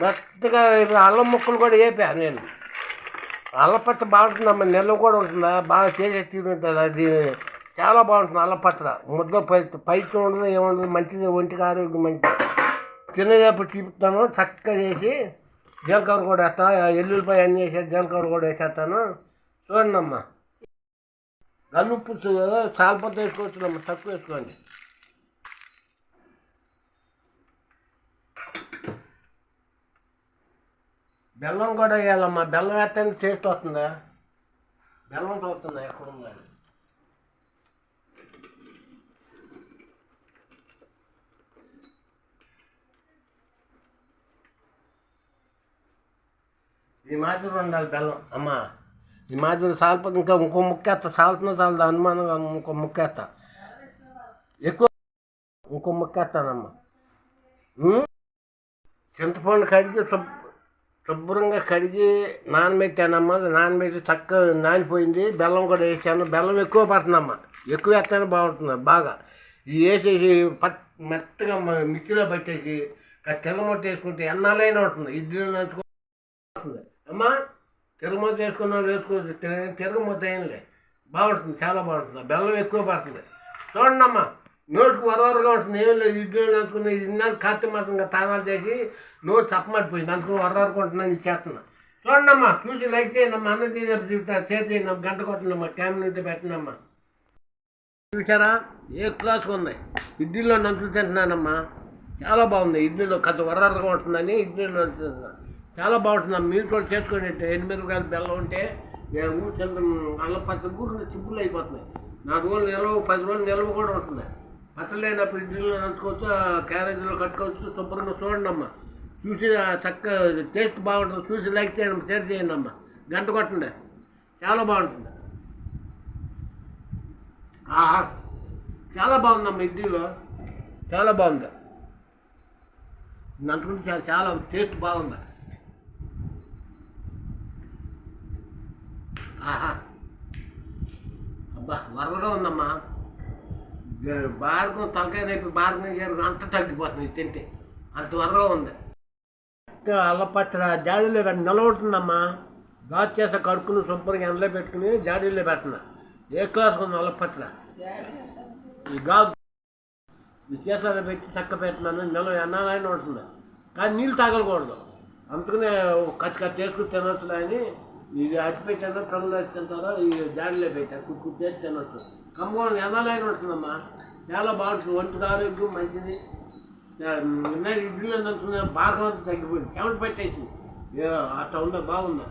మెత్తగా అల్లం ముక్కలు కూడా వేపా నేను. అల్లపచ్చ బాగుంటుందమ్మా నిల్వ కూడా ఉంటుందా? బాగా చేసే తీరు ఉంటుంది? అది చాలా బాగుంటుంది అల్లపచ్చ ముద్ద పై పైకి ఉండదు ఏముండదు మంచిది ఒంటికి ఆరోగ్యం మంచిది. తినేటప్పుడు చూపుతాను చక్కగా చేసి జీలకర్ర కూడా వేస్తా ఎల్లుల్లిపాయ అన్నీ వేసేది జీలకర్ర కూడా వేసేస్తాను. చూడండి అమ్మా గల్లుప్పు వేసుకోవచ్చు వేసుకోవచ్చునమ్మా తక్కువ వేసుకోండి. బెల్లం కూడా వేయాలమ్మా. బెల్లం వేస్తే టేస్ట్ వస్తుందా? బెల్లం చూస్తుందా ఎక్కడుందా ఈ మాదిరి ఉండాలి బెల్లం. అమ్మా ఈ మాదిరి సాల్ప ఇంకా ఇంకో ముక్కేస్తా సాల్తున్నా చాలదు అనుమానంగా ఇంకో ముక్కేస్తా ఎక్కువ ఇంకో ముక్కేస్తానమ్మా చింతపండు కడిగి శుభ్రంగా కడిగి నానబెట్టానమ్మా. నానబెట్టి చక్కగా నానిపోయింది. బెల్లం కూడా వేసాను. బెల్లం ఎక్కువ పడుతుందమ్మా. ఎక్కువ వేస్తేనే బాగుంటుంది బాగా. వేసేసి పత్ మెత్తగా మిక్సీలో పట్టేసి తిరగమొట్ట వేసుకుంటే ఎన్నాలైనా ఉంటుంది. ఇడ్లీ నంచుకో అమ్మా తిరగమొత్త వేసుకున్న వాళ్ళు వేసుకోవచ్చు. తిర- తిరగమొత్త ఏంలే బాగుంటుంది. చాలా బాగుంటుంది. బెల్లం ఎక్కువ పడుతుంది. చూడండి అమ్మా నోటికి వరవరగా ఉంటుంది ఏం లేదు ఇడ్లీ అనుకుని ఇన్నాను కార్తీక మాసంగా తానాలు చేసి నోటు తప్పమడిపోయింది అందుకని వరవరకు ఉంటున్నాను చేస్తున్నా. చూడండమ్మా చూసి లైక్ చేయండి అన్న తినేప్పుడు చూపుతా. చేసేయండి గంట కొట్టండి టైం నుండి పెట్టినమ్మా. చూసారా? ఏ క్లాస్గా ఉన్నాయి ఇడ్లీలో నంచులు తింటున్నానమ్మా. చాలా బాగుంది. ఇడ్లీలో కథ వరవరగా ఉంటుందని ఇడ్లీలో నంచుతున్నా చాలా బాగుంటుందమ్మా మీరు కూడా చేసుకోండి ఎనిమిది రూపాయలు బెల్లం ఉంటే నేను ఊరు చిన్న అల్లం పచ్చడి ఊరు చిప్పులు అయిపోతున్నాయి. నాలుగు రోజులు నిలవ పది రోజులు నిల్వ కూడా ఉంటున్నాయి పచ్చడి ఫ్రిడ్జ్లో ఇడ్లీలో నంచుకోవచ్చు క్యారేజీలో కట్టుకోవచ్చు శుభ్రంగా చూడండి అమ్మా. చూసి చక్క టేస్ట్ బాగుంటుంది చూసి లైక్ చేయండి షేర్ చేయండి అమ్మా. గంట కొట్టండి. చాలా బాగుంటుంది. ఆహా. చాలా బాగుందమ్మా ఇడ్లీలో. చాలా బాగుంది. నంచుకుంటే చాలా చాలా టేస్ట్ బాగుంది. ఆహా. అబ్బా వరదగా ఉందమ్మా. బార్గం తలకాయ రేపు బార్గం చేరు అంత తగ్గిపోతుంది తింటే. అంత వరదలో ఉంది. అల్లపత్ర జాడీలో పెట్టి నిలబడుతుందమ్మా. గాజు చేసే కడుక్కుని శుభ్రంగా ఎండలో పెట్టుకుని జాడీలో పెడుతున్నా. ఏ క్లాస్ ఉంది అల్లపత్ర ఈ గాజు. ఈ పెట్టి చక్క పెట్టినాను నిల్వ ఎన్నాలైనా ఉంటుంది కానీ నీళ్ళు తాగలకూడదు అందుకనే కచ్చి కచ్చి చేసుకుని తినొచ్చు అని ఇది అట్టి పెట్టాను ప్రజలు తింటారో ఇది జాడీలో పెట్టాను కుక్కు చేసి తినొచ్చు కమ్మగోళం ఎన్నాలైనా ఉంటుందమ్మా చాలా బాగుంటుంది. ఒంటికి ఆరోగ్యం మంచిది. ఉన్నాయి ఇడ్లీ అంటున్నా బాగా తగ్గిపోయింది. చెమట పెట్టేసి అట్లా ఉందా? బాగుందా?